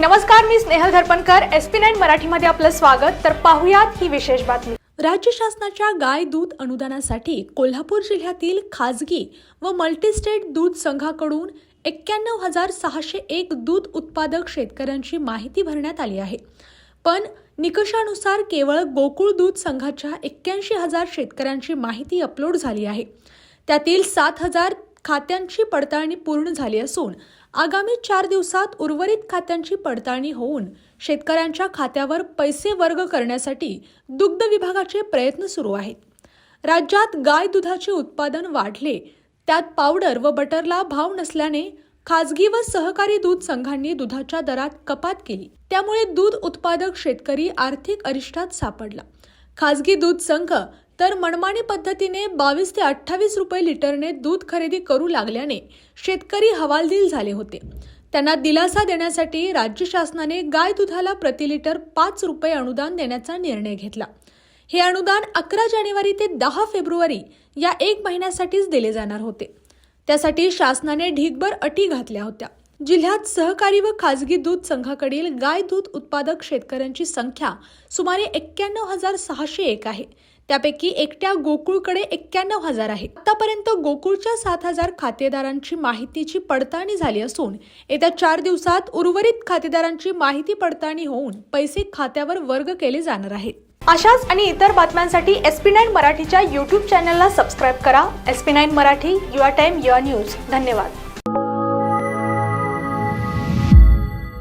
नमस्कार मी Snehal Dharpankar. S P nine मराठीमध्ये आपलं स्वागत. तर पाहुयात ही विशेष बातमी. राज्य शासनाच्या गाय दूध अनुदानासाठी कोल्हापूर जिल्ह्यातील खाजगी व मल्टीस्टेट दूध संघाकडून एक्क्याण्णव हजार सहाशे एक दूध उत्पादक शेतकऱ्यांची माहिती भरण्यात आली आहे. पण निकषानुसार केवळ गोकुळ दूध संघाच्या एक्क्याऐंशी हजार शेतकऱ्यांची माहिती अपलोड झाली आहे. त्यातील सात हजार खात्यांची पडताळणी पूर्ण झाली असून आगामी चार दिवसात उर्वरित खात्यांची पडताळणी होऊन शेतकऱ्यांच्या खात्यावर पैसे वर्ग करण्यासाठी दुग्ध विभागाचे प्रयत्न सुरू आहेत. राज्यात गाय दुधाचे उत्पादन वाढले त्यात पावडर व बटरला भाव नसल्याने खाजगी व सहकारी दूध संघांनी दुधाच्या दरात कपात केली. त्यामुळे दूध उत्पादक शेतकरी आर्थिक अरिष्टात सापडला. खाजगी दूध संघ तर मनमानी पद्धतीने बावीस ते अठ्ठावीस रुपये लिटरने दूध खरेदी करू लागल्याने शेतकरी हवालदिल झाले होते. त्यांना दिलासा देण्यासाठी राज्य शासनाने गाय दुधाला प्रति लिटर पाच रुपये अनुदान देण्याचा निर्णय घेतला. हे अनुदान अकरा जानेवारी ते दहा फेब्रुवारी या एक महिन्यासाठीच दिले जाणार होते. त्यासाठी शासनाने ढीगभर अटी घातल्या होत्या. जिल्ह्यात सहकारी व खाजगी दूध संघाकडील गाय दूध उत्पादक शेतकऱ्यांची संख्या सुमारे एक्क्याण्णव हजार सहाशे एक आहे. त्यापैकी एकट्या गोकुळकडे एक्क्याण्णव हजार आहे आतापर्यंत गोकुळच्या सात हजार खातेदारांची माहितीची पडताळणी झाली असून येत्या चार दिवसात उर्वरित खातेदारांची माहिती पडताळणी होऊन पैसे खात्यावर वर्ग केले जाणार आहेत. अशाच आणि इतर बातम्यांसाठी एस पी नाईन मराठीच्या यूट्यूब चॅनलला सबस्क्राईब करा. S P nine Marathi your time your news. धन्यवाद.